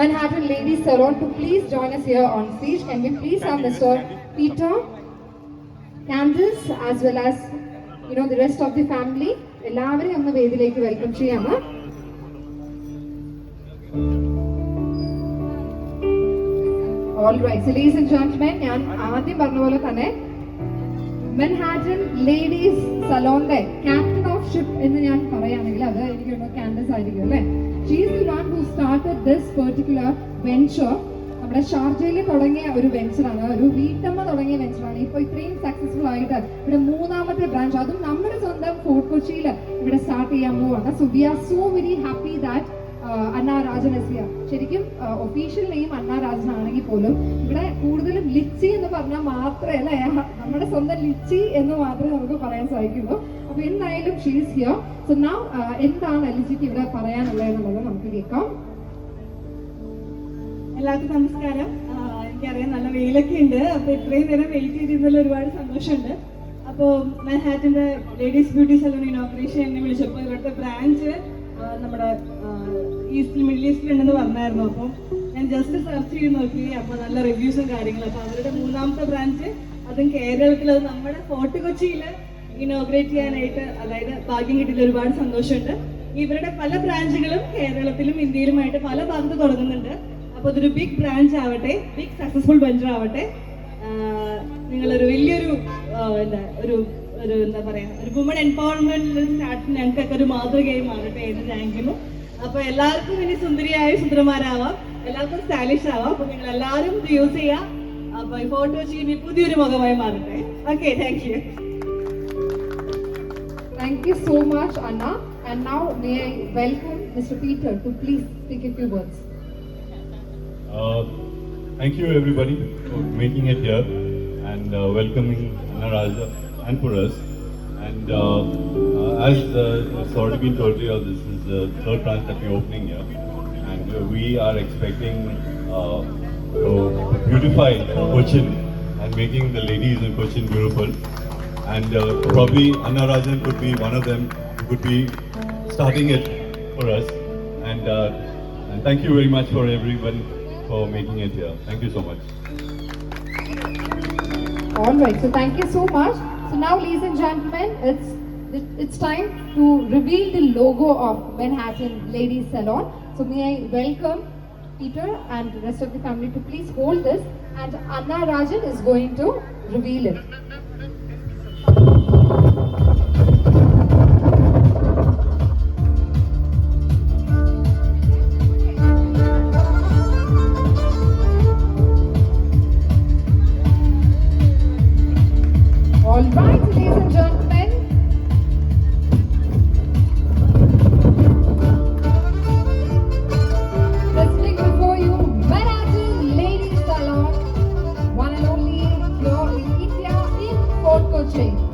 Manhattan Ladies Salon to please join us here on stage. Can we please have Mr. Peter, Candice, as well as you know the rest of the family. എല്ലാവരെയും ഒന്ന് വേദിയിലേക്ക് welcome ചെയ്യാമോ all right ladies and gentlemen ഞാൻ ആദ്യം പറഞ്ഞ പോലെ തന്നെ Manhattan ladies സലോണിന്റെ ക്യാപ്റ്റൻ ഓഫ് ഷിപ്പ് എന്ന് ഞാൻ പറയുകയാണെങ്കിൽ അത് എനിക്ക് കാൻഡസ് ആയിരിക്കും അല്ലേ she's the one who started this particular venture നമ്മുടെ ഷാർജയിൽ തുടങ്ങിയ ഒരു വെഞ്ചറാണ് ഒരു വീട്ടമ്മ തുടങ്ങിയ വെഞ്ചറാണ് ഇപ്പൊ ഇത്രയും സക്സസ്ഫുൾ ആയിട്ട് ഇവിടെ മൂന്നാമത്തെ ബ്രാഞ്ച് അതും നമ്മുടെ സ്വന്തം ഫോർട്ട് കൊച്ചിയിൽ ഇവിടെ സ്റ്റാർട്ട് ചെയ്യാൻ പോവാണ്. So we are so very happy that Anna Rajan is ശരിക്കും ഒഫീഷ്യൽ നെയിം അന്നാ രാജൻ ആണെങ്കിൽ പോലും ഇവിടെ കൂടുതലും ലിച്ചി എന്ന് പറഞ്ഞാൽ മാത്രമേ അല്ലേ? നമ്മുടെ സ്വന്തം ലിച്ചി എന്ന് മാത്രമേ നമുക്ക് പറയാൻ സാധിക്കുള്ളൂ. അപ്പൊ എന്തായാലും ഷീസ് ഹിയർ സോ നാ എന്താണ് ലിച്ചിക്ക് ഇവിടെ പറയാനുള്ളത് എന്നുള്ളത് നമുക്ക് കേൾക്കാം. എല്ലാവർക്കും നമസ്കാരം. എനിക്കറിയാം നല്ല വെയിലൊക്കെ ഉണ്ട്. അപ്പൊ ഇത്രയും നേരം വെയിറ്റ് ചെയ്തിരുന്നതിൽ ഒരുപാട് സന്തോഷമുണ്ട്. അപ്പോൾ മാൻഹാറ്റിന്റെ ലേഡീസ് ബ്യൂട്ടി സലൂൺ ഇനോഗ്രേഷൻ എന്നെ വിളിച്ചപ്പോൾ ഇവിടുത്തെ ബ്രാഞ്ച് നമ്മുടെ ഈസ്റ്റ് മിഡിൽ ഈസ്റ്റിൽ ഉണ്ടെന്ന് പറഞ്ഞായിരുന്നു അപ്പോൾ ഞാൻ ജസ്റ്റ് സെർച്ച് ചെയ്ത് നോക്കി. അപ്പോൾ നല്ല റിവ്യൂസും കാര്യങ്ങളും. അപ്പോൾ അവരുടെ മൂന്നാമത്തെ ബ്രാഞ്ച് അതും കേരളത്തിൽ. അത് നമ്മുടെ ഫോർട്ട് കൊച്ചിയിൽ ഇനോഗ്രേറ്റ് ചെയ്യാനായിട്ട് അതായത് ഭാഗ്യം കിട്ടിയതിൽ ഒരുപാട് സന്തോഷമുണ്ട്. ഇവരുടെ പല ബ്രാഞ്ചുകളും കേരളത്തിലും ഇന്ത്യയിലുമായിട്ട് പല ഭാഗത്ത് തുടങ്ങുന്നുണ്ട്. അപ്പോൾ അതൊരു ബിഗ് ബ്രാഞ്ച് ആവട്ടെ ബിഗ് സക്സസ്ഫുൾ വെഞ്ചർ ആവട്ടെ. നിങ്ങളൊരു വലിയൊരു എന്താ ഒരു ഒരു എന്താ പറയാ ഒരു വുമൺ എംപവർമെന്റ് സ്റ്റാർട്ട് ഞങ്ങൾക്കൊക്കെ ഒരു മാതൃകയായി മാറട്ടെ എന്ന് താങ്ക്യുന്നു അപ്പൊ എല്ലാവർക്കും ഇനി സുന്ദരിയായ സുന്ദരന്മാരാവാം എല്ലാവർക്കും സ്റ്റാലിഷ് ആവാം അപ്പൊ നിങ്ങൾ എല്ലാവരും യൂസ് ചെയ്യാം അപ്പൊ ഈ ഫോട്ടോ ചെയ്യുമ്പോൾ പുതിയൊരു മുഖമായി മാറട്ടെ okay thank you Thank you so much, Anna. And now may I welcome Mr. Peter to please speak a few words. Uh, thank you everybody for making it here and uh, welcoming Naraja and for us. And uh, uh, as uh, it's already been told you, this is the third branch that we're opening here. And uh, we are expecting uh, to beautify Cochin and making the ladies in Cochin beautiful. And uh, probably Anna Rajan could be one of them who could be starting it for us. And, uh, and thank you very much for everyone for making it here. Thank you so much. All right, so thank you so much. So now, ladies and gentlemen, it's it's time to reveal the logo of Manhattan Ladies Salon. So may I welcome Peter and the rest of the family to please hold this, and Anna Rajan is going to reveal it. day.